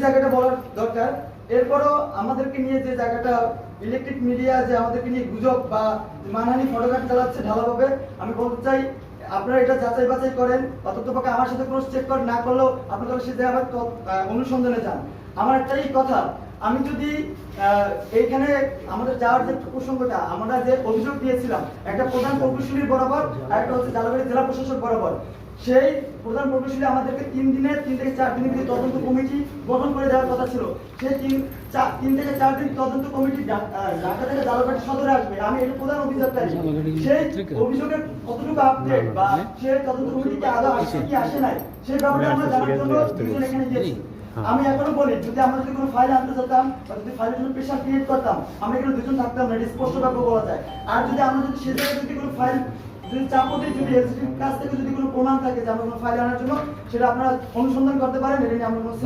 জায়গাটা বলার দরকার, এরপরও আমাদেরকে নিয়ে যে জায়গাটা ইলেকট্রিক মিডিয়া যে আমাদেরকে নিয়ে গুজব বা মানহানি চালাচ্ছে ঢালাভাবে আমি বলতে চাই, আপনারা এটা যাচাই বাছাই করেন আমার সাথে ক্রস চেক করে না করলেও অনুসন্ধানে যান। আমার একটাই কথা, আমি যদি এইখানে আমাদের যাওয়ার যে প্রসঙ্গটা, আমরা যে অভিযোগ দিয়েছিলাম, একটা প্রধান প্রকৌশলীর বরাবর আর একটা হচ্ছে জালাবাড়ি জেলা প্রশাসক বরাবর সেই প্রধান প্রকৌশলী আমাদেরকে তিন দিনের তিন থেকে চার দিনের ভিতরে তদন্ত কমিটি গঠন করে দেওয়ার কথা ছিল। সেই তিন, চার- তিন থেকে চার দিন তদন্ত কমিটি ঢাকা থেকে জালাবাড়ি সদরে আসবে। আমি এটা প্রধান অভিযোগকারী সেই অভিযোগের কতটুকু আপডেট বা সেই তদন্ত কমিটিকে আদৌ আসছে কি আসে নাই, সেই ব্যাপারে আমরা জানার জন্য দুজন এখানে গিয়েছি। আমি এখনও বলি যদি আমরা যদি কোনো ফাইল আনতে যেতাম বা যদি ফাইলের জন্য প্রেশার ক্রিয়েট করতাম, আমরা এখানে দুজন থাকতাম না স্পষ্ট ভাবে বলা যায়। আর যদি আমরা যদি সে জায়গায় যদি কোনো ফাইল যদি চাপতে যদি এলসিটির কাছ থেকে যদি কোনো প্রমাণ থাকে যে আমরা কোনো ফাইল আনার জন্য সেটা আপনারা অনুসন্ধান করতে পারেন এটা নিয়ে আমরা কোনো